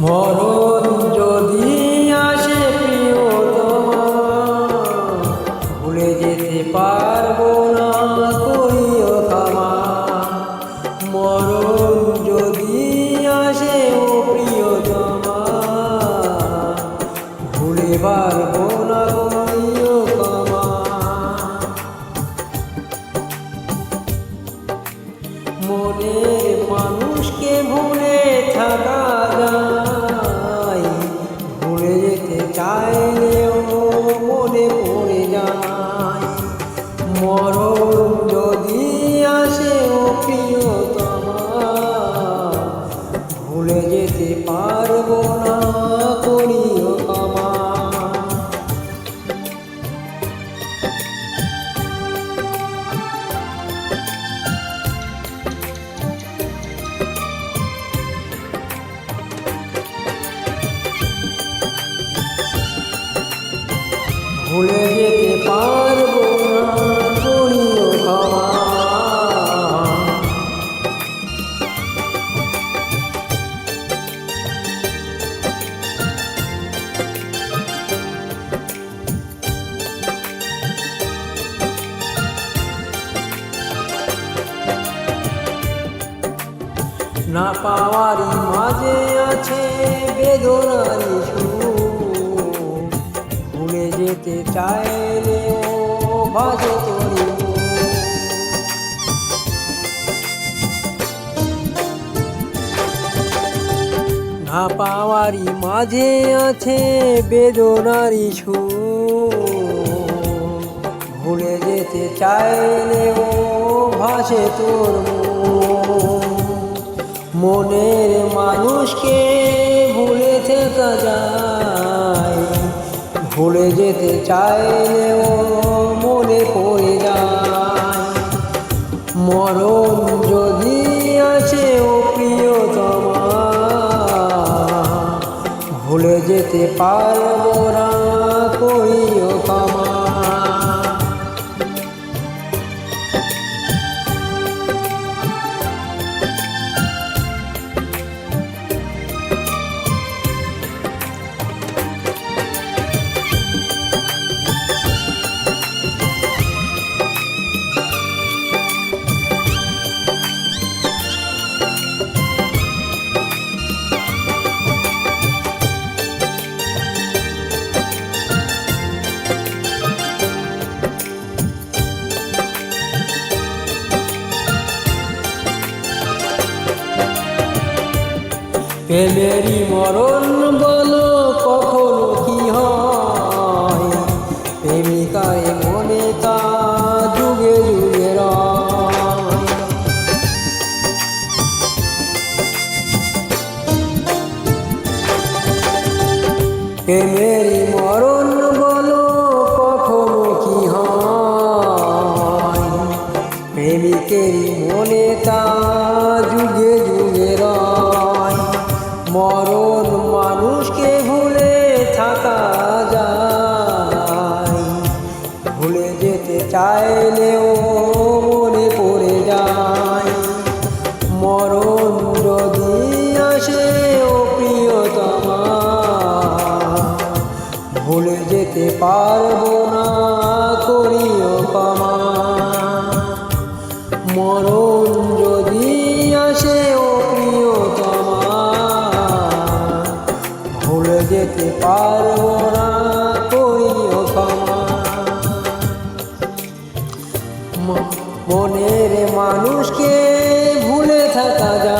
মরণ যদি আসে প্রিয়তমা, ভুলে যেতে পারব না মরণ যদি প্রিয়তমা, ভুলে পারব না মনের মানুষকে ভুলে থাকা যেতে পারব না করিও ভুলে যেতে পারব না পাওয়ারই মাঝে আছে বেদনারি ভুলে যেতে চাইলেও ভাজে তোরি না পাওয়ারই মাঝে আছে বেদনারি ভুলে যেতে চাইলেও ভাসে তোর মন। মনের মানুষকে ভুলে থাকা যায়। ভুলে যেতে চাইলেও মনে পড়ে যায়। মরণ যদি আছে ও প্রিয়তমা, ভুলে যেতে পারব না করিও ক্ষমা প্রেমেরই মরণ বলো, কখনো কি হয় প্রেমিকায় মনে তা যুগে যুগে। প্রেমেরই মরণ বলো, কখনো কি হয় প্রেমিকেরই মনে তা যেতে পারব না, করিও ক্ষমা। মরণ যদি আসে, ও প্রিয়তমা। ভুলে যেতে পারব না, করিও ক্ষমা। ম- মনের মানুষকে ভুলে থাকা যায়।